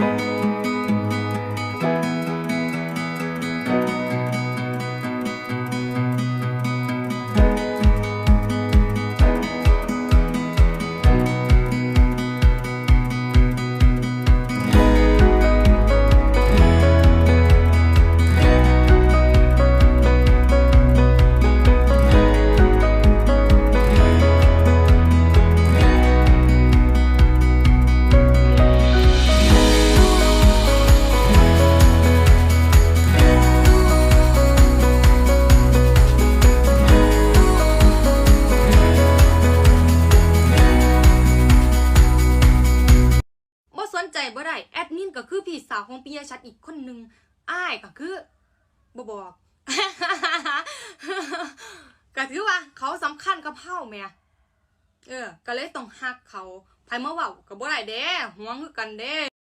บ่ ใจบ่ได้แอดมินก็คือพี่สาวของปิยชัดอีกคนหนึงอ้ายก็คือบ่บอกก็ถือว่าเขาสำคัญกับเฮาแม่เออ ก็เลยต้องฮักเขาไผมาเว้าก็บ่ได้เด้ห่วงคือกันเด้